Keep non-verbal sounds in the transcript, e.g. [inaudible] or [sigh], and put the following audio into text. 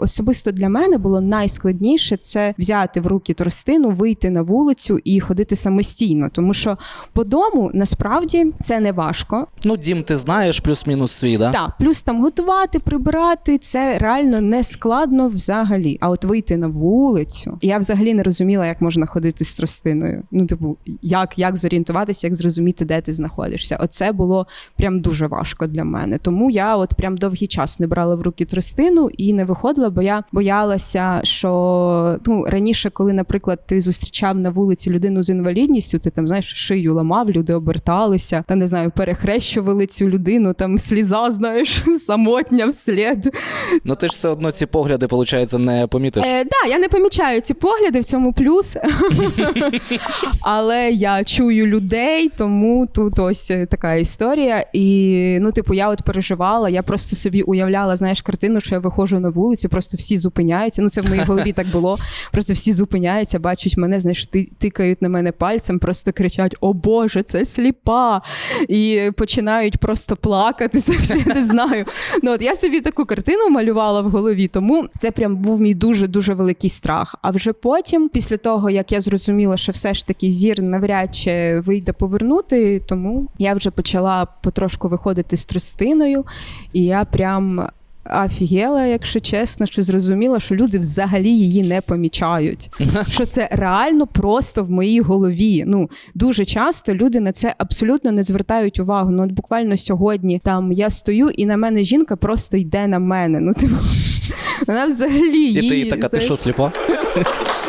особисто для мене було найскладніше це взяти в руки тростину, вийти на вулицю і ходити самостійно, тому що по дому насправді це не важко. Ну, дім, ти знаєш, плюс-мінус свій, да? Так, плюс там готувати, прибирати це реально не складно взагалі. А от вийти на вулицю, я взагалі не розуміла, як можна ходити з тростиною. Ну, типу, як, як зорієнтуватися, як зрозуміти, де ти знаходишся. Оце було прям дуже важко для мене. Тому я от прям довгий час не брала в руки тростину і не виходила, бо я боялася, що ну раніше, коли, наприклад, ти зустрічав на вулиці людину з інвалідністю, ти там знаєш шию ламав, люди оберталися, та не знаю, перехрещували цю людину, там сліза, знаєш, [laughs] самотня вслід. Ну ти ж все одно ці погляди, виходить, не помітиш. Е, да, я не помічаю ці погляди, в цьому плюс. [laughs] Але я чую людей, тому тут ось така історія. І ну, типу, я от переживала, я просто собі уявляла, знаєш, картину, що я виходжу на вулицю, просто всі зупиняються. Ну, це в моїй голові так було. Просто всі зупиняються, бачать мене, знаєш, ти- тикають на мене пальцем, просто кричать: О Боже, це сліпа! І починають просто плакати. Я не знаю. Ну от я собі таку картину малювала в голові, тому це прям був мій дуже дуже великий страх. А вже потім, після того як я зрозуміла, що все ж таки зір навряд чи вийде повернути, тому я вже почала потрошку виходити з тростиною, і я прям. Офігела, якщо чесно, що зрозуміла, що люди взагалі її не помічають. [laughs] Що це реально просто в моїй голові. Ну дуже часто люди на це абсолютно не звертають увагу. Ну, от буквально сьогодні там я стою, і на мене жінка просто йде на мене. Ну, типу, [laughs] вона взагалі І ти така, ти що, сліпа? [laughs]